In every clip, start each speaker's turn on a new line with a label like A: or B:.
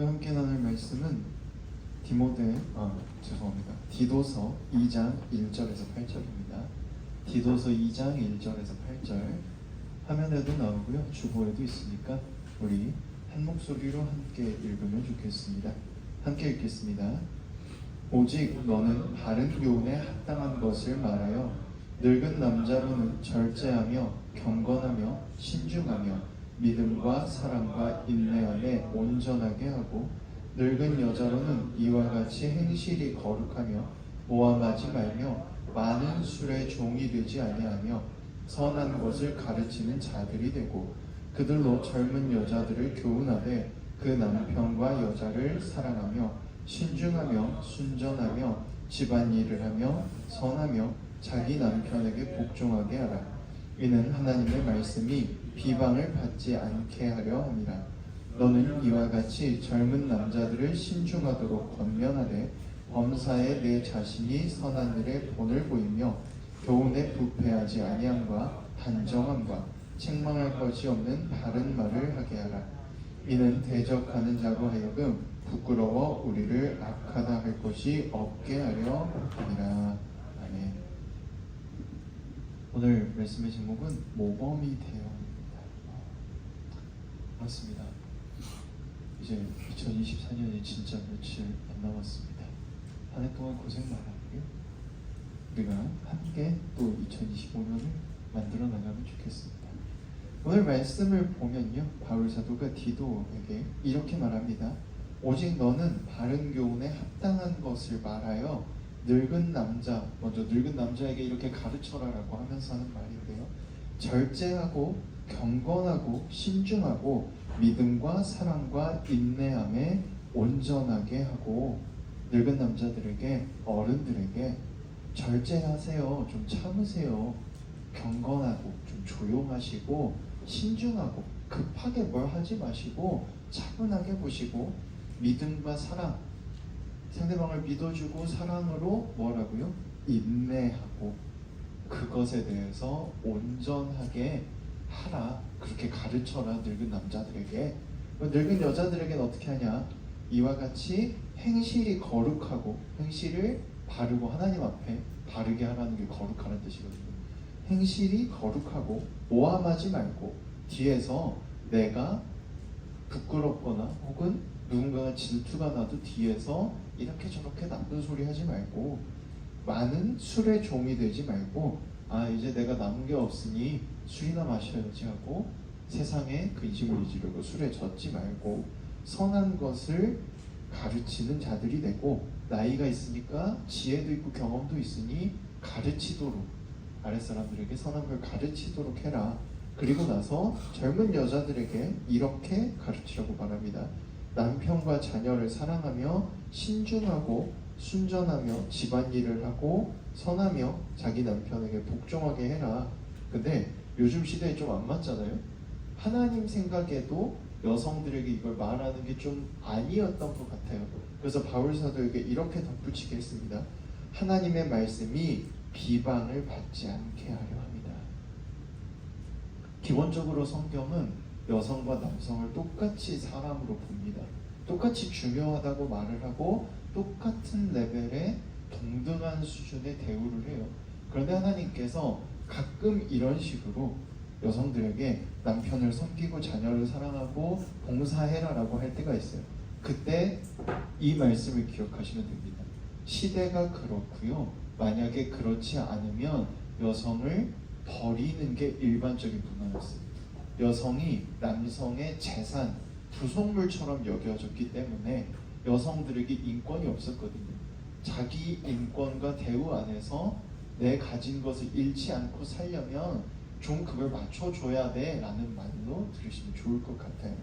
A: 우리가 함께 나눌 말씀은 디모데 아 죄송합니다. 디도서 2장 1절에서 8절입니다. 디도서 2장 1절에서 8절 화면에도 나오고요. 주보에도 있으니까 우리 한 목소리로 함께 읽으면 좋겠습니다. 함께 읽겠습니다. 오직 너는 바른 교훈에 합당한 것을 말하여 늙은 남자로는 절제하며 경건하며 신중하며 믿음과 사랑과 인내함에 온전하게 하고 늙은 여자로는 이와 같이 행실이 거룩하며 모함하지 말며 많은 술의 종이 되지 아니하며 선한 것을 가르치는 자들이 되고 그들로 젊은 여자들을 교훈하되 그 남편과 여자를 사랑하며 신중하며 순전하며 집안일을 하며 선하며 자기 남편에게 복종하게 하라. 이는 하나님의 말씀이 비방을 받지 않게 하려 함이라 너는 이와 같이 젊은 남자들을 신중하도록 권면하되 범사에 내 자신이 선한 일에 본을 보이며 교훈에 부패하지 아니함과 단정함과 책망할 것이 없는 바른 말을 하게 하라. 이는 대적하는 자로 하여금 부끄러워 우리를 악하다 할 것이 없게 하려 함이라. 아멘. 오늘 말씀의 제목은 모범이 되어입니다 맞습니다. 이제 2024년이 진짜 며칠 안 남았습니다. 한 해 동안 고생 많았고요. 우리가 함께 또 2025년을 만들어 나가면 좋겠습니다. 오늘 말씀을 보면요 바울 사도가 디도에게 이렇게 말합니다. 오직 너는 바른 교훈에 합당한 것을 말하여 늙은 남자 먼저 늙은 남자에게 이렇게 가르쳐라라고 하면서 하는 말인데요. 절제하고 경건하고 신중하고 믿음과 사랑과 인내함에 온전하게 하고 늙은 남자들에게 어른들에게 절제하세요 좀 참으세요 경건하고 좀 조용하시고 신중하고 급하게 뭘 하지 마시고 차분하게 보시고 믿음과 사랑 상대방을 믿어주고 사랑으로 뭐라고요? 인내하고 그것에 대해서 온전하게 하라 그렇게 가르쳐라 늙은 남자들에게. 늙은 여자들에게는 어떻게 하냐? 이와 같이 행실이 거룩하고 행실을 바르고 하나님 앞에 바르게 하라는 게 거룩하는 뜻이거든요. 행실이 거룩하고 모함하지 말고 뒤에서 내가 부끄럽거나 혹은 누군가가 질투가 나도 뒤에서 이렇게 저렇게 나쁜 소리 하지 말고 많은 술의 종이 되지 말고 아 이제 내가 남은 게 없으니 술이나 마셔야지 하고 세상에 근심을 잊으려고 술에 젖지 말고 선한 것을 가르치는 자들이 되고 나이가 있으니까 지혜도 있고 경험도 있으니 가르치도록 아랫사람들에게 선한 걸 가르치도록 해라 그리고 나서 젊은 여자들에게 이렇게 가르치려고 말합니다 남편과 자녀를 사랑하며 신중하고 순전하며 집안일을 하고 선하며 자기 남편에게 복종하게 해라. 근데 요즘 시대에 좀 안 맞잖아요. 하나님 생각에도 여성들에게 이걸 말하는 게 좀 아니었던 것 같아요. 그래서 바울 사도에게 이렇게 덧붙이게 했습니다. 하나님의 말씀이 비방을 받지 않게 하려 합니다. 기본적으로 성경은 여성과 남성을 똑같이 사람으로 봅니다. 똑같이 중요하다고 말을 하고 똑같은 레벨의 동등한 수준의 대우를 해요. 그런데 하나님께서 가끔 이런 식으로 여성들에게 남편을 섬기고 자녀를 사랑하고 봉사해라라고 할 때가 있어요. 그때 이 말씀을 기억하시면 됩니다. 시대가 그렇고요. 만약에 그렇지 않으면 여성을 버리는 게 일반적인 문화였습니다. 여성이 남성의 재산, 부속물처럼 여겨졌기 때문에 여성들에게 인권이 없었거든요. 자기 인권과 대우 안에서 내 가진 것을 잃지 않고 살려면 좀 그걸 맞춰줘야 돼 라는 말로 들으시면 좋을 것 같아요.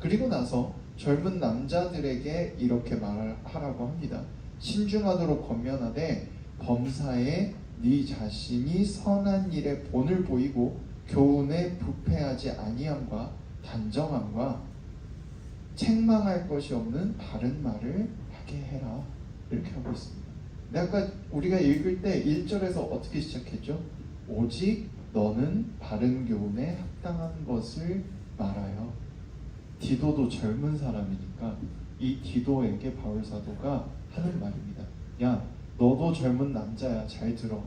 A: 그리고 나서 젊은 남자들에게 이렇게 말하라고 합니다. 신중하도록 권면하되 범사에 네 자신이 선한 일에 본을 보이고 교훈에 부패하지 아니함과 단정함과 책망할 것이 없는 바른 말을 하게 해라 이렇게 하고 있습니다. 아까 우리가 읽을 때 1절에서 어떻게 시작했죠? 오직 너는 바른 교훈에 합당한 것을 말하여 디도도 젊은 사람이니까 이 디도에게 바울 사도가 하는 말입니다. 야, 너도 젊은 남자야. 잘 들어.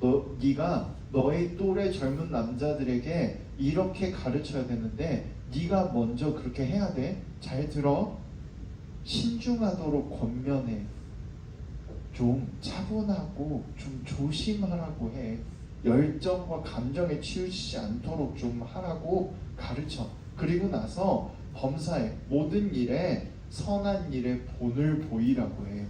A: 너 네가 너의 또래 젊은 남자들에게 이렇게 가르쳐야 되는데 네가 먼저 그렇게 해야 돼. 잘 들어. 신중하도록 권면해. 좀 차분하고 좀 조심하라고 해. 열정과 감정에 치우치지 않도록 좀 하라고 가르쳐. 그리고 나서 범사에 모든 일에 선한 일에 본을 보이라고 해.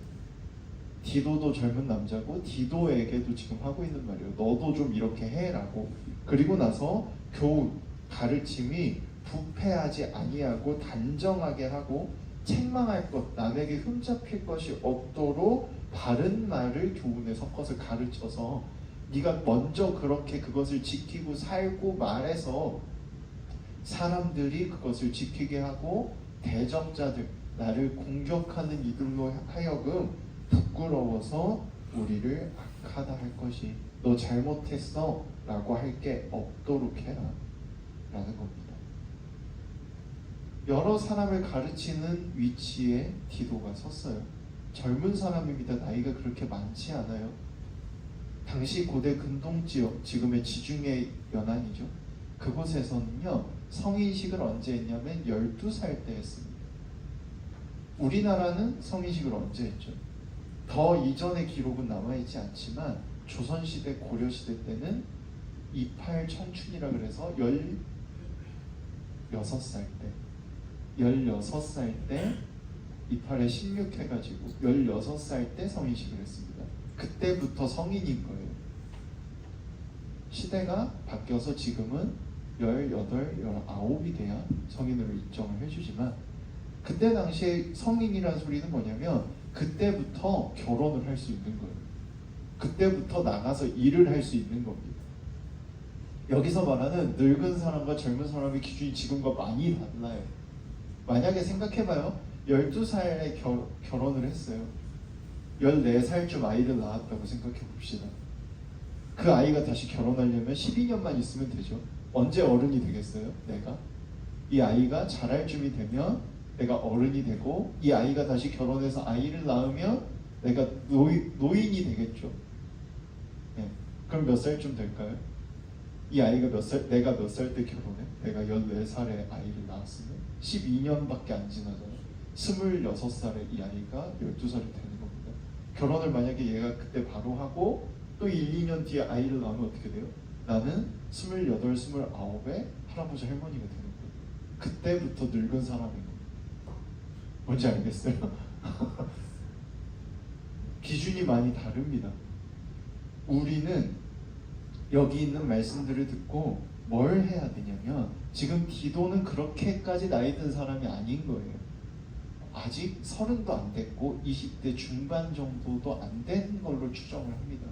A: 디도도 젊은 남자고 디도에게도 지금 하고 있는 말이에요. 너도 좀 이렇게 해라고. 그리고 나서 교훈 가르침이 부패하지 아니하고 단정하게 하고 책망할 것 남에게 흠잡힐 것이 없도록 바른 말을 교훈에 섞어서 가르쳐서 네가 먼저 그렇게 그것을 지키고 살고 말해서 사람들이 그것을 지키게 하고 대적자들 나를 공격하는 이들로 하여금 부끄러워서 우리를 악하다 할 것이 너 잘못했어 라고 할 게 없도록 해라 라는 겁니다. 여러 사람을 가르치는 위치에 디도가 섰어요. 젊은 사람입니다. 나이가 그렇게 많지 않아요. 당시 고대 근동 지역, 지금의 지중해 연안이죠. 그곳에서는요, 성인식을 언제 했냐면 12살 때 했습니다. 우리나라는 성인식을 언제 했죠? 더 이전의 기록은 남아있지 않지만 조선시대, 고려시대 때는 이팔 청춘이라 그래서 16살 때 16살 때 이팔에 16 해가지고 16살 때 성인식을 했습니다. 그때부터 성인인 거예요. 시대가 바뀌어서 지금은 18, 19이 돼야 성인으로 인정을 해주지만 그때 당시에 성인이라는 소리는 뭐냐면 그때부터 결혼을 할 수 있는 거예요. 그때부터 나가서 일을 할 수 있는 겁니다. 여기서 말하는 늙은 사람과 젊은 사람의 기준이 지금과 많이 달라요. 만약에 생각해봐요. 12살에 결, 결혼을 했어요. 14살쯤 아이를 낳았다고 생각해 봅시다. 그 아이가 다시 결혼하려면 12년만 있으면 되죠. 언제 어른이 되겠어요? 내가? 이 아이가 자랄 쯤이 되면 내가 어른이 되고 이 아이가 다시 결혼해서 아이를 낳으면 내가 노인, 노인이 되겠죠. 네. 그럼 몇 살쯤 될까요? 이 아이가 몇 살, 내가 몇 살 때 결혼해? 내가 14살에 아이를 낳았으면 12년밖에 안 지나잖아요. 26살에 이 아이가 12살이 되는 겁니다. 결혼을 만약에 얘가 그때 바로 하고 또 1, 2년 뒤에 아이를 낳으면 어떻게 돼요? 나는 28, 29에 할아버지 할머니가 되는 거예요. 그때부터 늙은 사람인 거예요. 뭔지 알겠어요? 기준이 많이 다릅니다. 우리는 여기 있는 말씀들을 듣고 뭘 해야 되냐면 지금 디도는 그렇게까지 나이 든 사람이 아닌 거예요. 아직 서른도 안 됐고 20대 중반 정도도 안 된 걸로 추정을 합니다.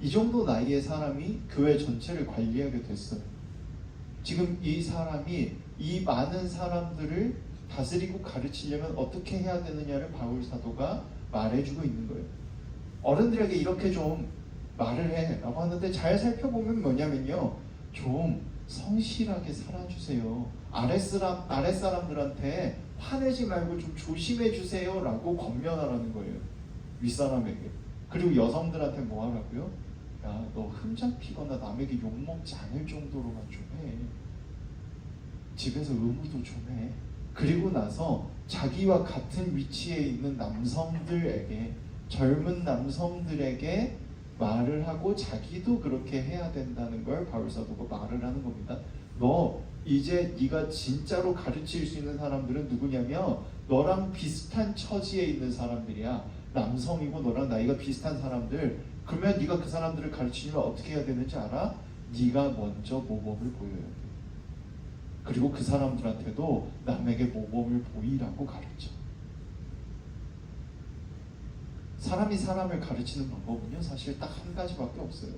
A: 이 정도 나이의 사람이 교회 전체를 관리하게 됐어요. 지금 이 사람이 이 많은 사람들을 다스리고 가르치려면 어떻게 해야 되느냐를 바울 사도가 말해주고 있는 거예요. 어른들에게 이렇게 좀 말을 해라고 하는데 잘 살펴보면 뭐냐면요, 좀 성실하게 살아주세요. 아랫사람 아랫사람들한테 화내지 말고 좀 조심해 주세요라고 권면하라는 거예요. 윗사람에게. 그리고 여성들한테 뭐 하라고요? 야, 너 흠잡 피거나 남에게 욕 먹지 않을 정도로만 좀 해. 집에서 의무도 좀 해. 그리고 나서 자기와 같은 위치에 있는 남성들에게 젊은 남성들에게 말을 하고 자기도 그렇게 해야 된다는 걸 바울 사도가 말을 하는 겁니다. 너 이제 네가 진짜로 가르칠 수 있는 사람들은 누구냐면 너랑 비슷한 처지에 있는 사람들이야. 남성이고 너랑 나이가 비슷한 사람들. 그러면 네가 그 사람들을 가르치려면 어떻게 해야 되는지 알아? 네가 먼저 모범을 보여야 돼. 그리고 그 사람들한테도 남에게 모범을 보이라고 가르쳐. 사람이 사람을 가르치는 방법은요, 사실 딱 한 가지밖에 없어요.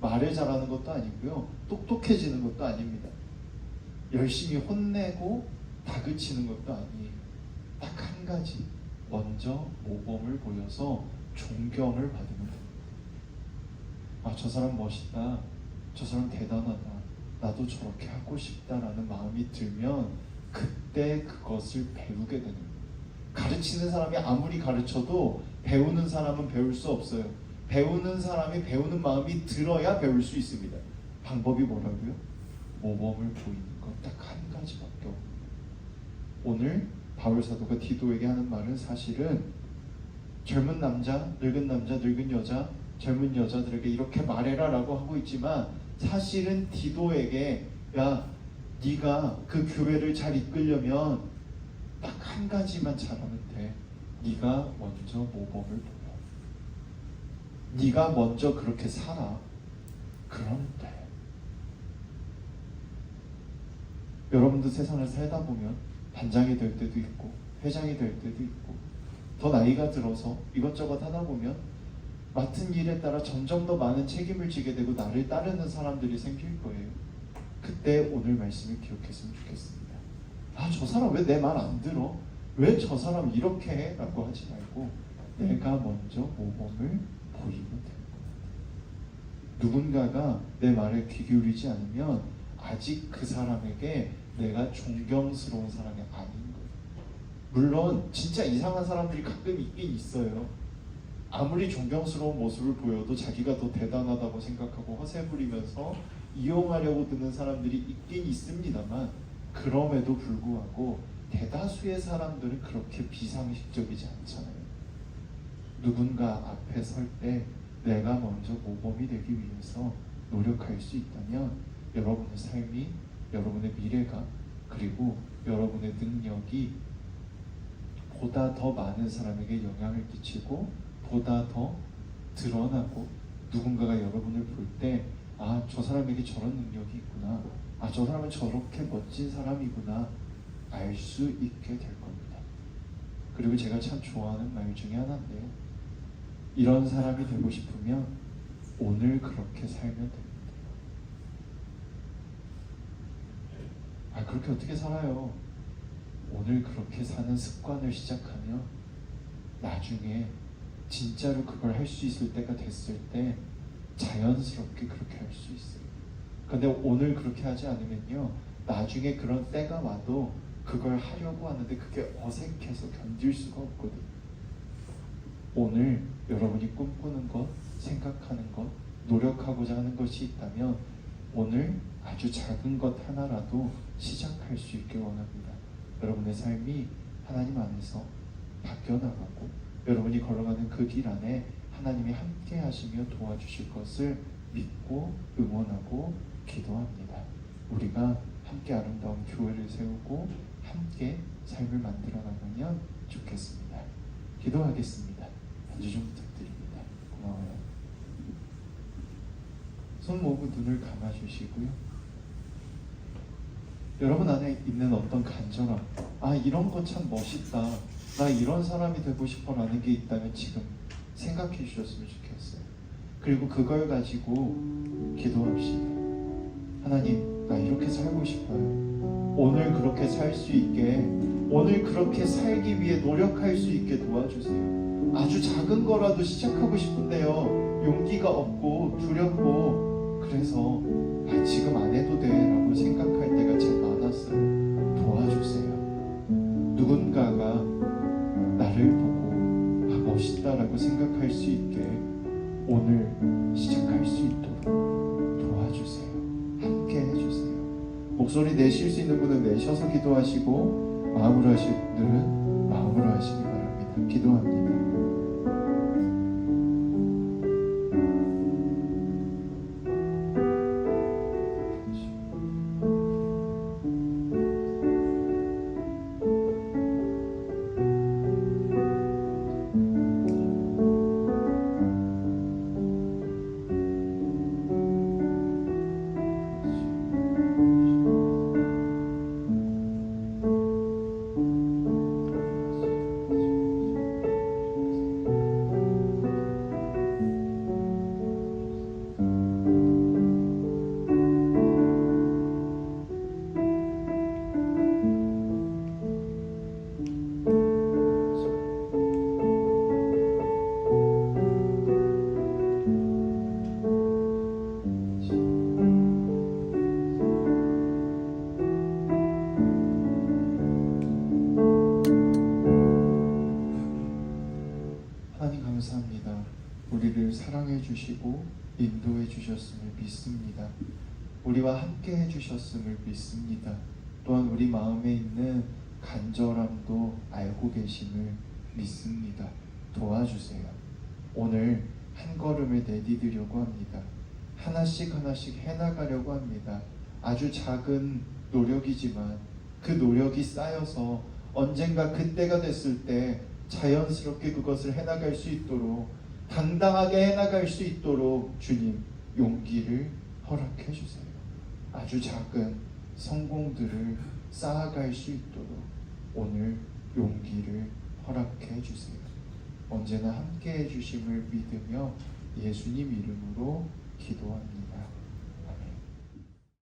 A: 말을 잘하는 것도 아니고요, 똑똑해지는 것도 아닙니다. 열심히 혼내고 다그치는 것도 아니에요. 딱 한 가지. 먼저 모범을 보여서 존경을 받으면 됩니다. 아, 저 사람 멋있다. 저 사람 대단하다. 나도 저렇게 하고 싶다라는 마음이 들면 그때 그것을 배우게 되는 거예요. 가르치는 사람이 아무리 가르쳐도 배우는 사람은 배울 수 없어요. 배우는 사람이 배우는 마음이 들어야 배울 수 있습니다. 방법이 뭐라고요? 모범을 보이 딱 한 가지밖에 거예요. 오늘 바울 사도가 디도에게 하는 말은 사실은 젊은 남자, 늙은 남자, 늙은 여자, 젊은 여자들에게 이렇게 말해라 라고 하고 있지만 사실은 디도에게 야 네가 그 교회를 잘 이끌려면 딱 한 가지만 잘하면 돼. 네가 먼저 모범을 보여. 네가 먼저 그렇게 살아. 그럼 돼. 여러분도 세상을 살다 보면 반장이 될 때도 있고 회장이 될 때도 있고 더 나이가 들어서 이것저것 하다 보면 맡은 일에 따라 점점 더 많은 책임을 지게 되고 나를 따르는 사람들이 생길 거예요. 그때 오늘 말씀을 기억했으면 좋겠습니다. 아, 저 사람 왜 내 말 안 들어? 왜 저 사람 이렇게 해? 라고 하지 말고 내가 먼저 모범을 보이면 겁니다. 누군가가 내 말에 귀 기울이지 않으면 아직 그 사람에게 내가 존경스러운 사람이 아닌 거예요. 물론 진짜 이상한 사람들이 가끔 있긴 있어요. 아무리 존경스러운 모습을 보여도 자기가 더 대단하다고 생각하고 허세 부리면서 이용하려고 드는 사람들이 있긴 있습니다만 그럼에도 불구하고 대다수의 사람들은 그렇게 비상식적이지 않잖아요. 누군가 앞에 설 때 내가 먼저 모범이 되기 위해서 노력할 수 있다면 여러분의 삶이 여러분의 미래가 그리고 여러분의 능력이 보다 더 많은 사람에게 영향을 끼치고 보다 더 드러나고 누군가가 여러분을 볼 때 아 저 사람에게 저런 능력이 있구나 아 저 사람은 저렇게 멋진 사람이구나 알 수 있게 될 겁니다. 그리고 제가 참 좋아하는 말 중에 하나인데요. 이런 사람이 되고 싶으면 오늘 그렇게 살면 됩니다. 아 그렇게 어떻게 살아요? 오늘 그렇게 사는 습관을 시작하면 나중에 진짜로 그걸 할 수 있을 때가 됐을 때 자연스럽게 그렇게 할 수 있어요. 근데 오늘 그렇게 하지 않으면요 나중에 그런 때가 와도 그걸 하려고 하는데 그게 어색해서 견딜 수가 없거든요. 오늘 여러분이 꿈꾸는 것, 생각하는 것, 노력하고자 하는 것이 있다면 오늘 아주 작은 것 하나라도 시작할 수 있길 원합니다. 여러분의 삶이 하나님 안에서 바뀌어 나가고 여러분이 걸어가는 그 길 안에 하나님이 함께 하시며 도와주실 것을 믿고 응원하고 기도합니다. 우리가 함께 아름다운 교회를 세우고 함께 삶을 만들어 나가면 좋겠습니다. 기도하겠습니다. 한주 좀 부탁드립니다. 고마워요. 손 모으고 눈을 감아 주시고요. 여러분 안에 있는 어떤 간절함, 아 이런 거 참 멋있다. 나 이런 사람이 되고 싶어라는 게 있다면 지금 생각해 주셨으면 좋겠어요. 그리고 그걸 가지고 기도합시다. 하나님, 나 이렇게 살고 싶어요. 오늘 그렇게 살 수 있게, 오늘 그렇게 살기 위해 노력할 수 있게 도와주세요. 아주 작은 거라도 시작하고 싶은데요. 용기가 없고 두렵고 그래서 아, 지금 안 해도 돼라고 생각할 때가 참 많았어요. 도와주세요. 누군가가 나를 보고 아, 멋있다라고 생각할 수 있게 오늘 시작할 수 있도록 도와주세요. 함께 해주세요. 목소리 내실 수 있는 분은 내셔서 기도하시고 마음으로 하실 분들은 마음으로 하시기 바랍니다. 기도합니다. 주시고 인도해 주셨음을 믿습니다. 우리와 함께 해 주셨음을 믿습니다. 또한 우리 마음에 있는 간절함도 알고 계심을 믿습니다. 도와주세요. 오늘 한 걸음을 내디디려고 합니다. 하나씩 하나씩 해나가려고 합니다. 아주 작은 노력이지만 그 노력이 쌓여서 언젠가 그때가 됐을 때 자연스럽게 그것을 해나갈 수 있도록 당당하게 해나갈 수 있도록 주님 용기를 허락해 주세요. 아주 작은 성공들을 쌓아갈 수 있도록 오늘 용기를 허락해 주세요. 언제나 함께 해 주심을 믿으며 예수님 이름으로 기도합니다.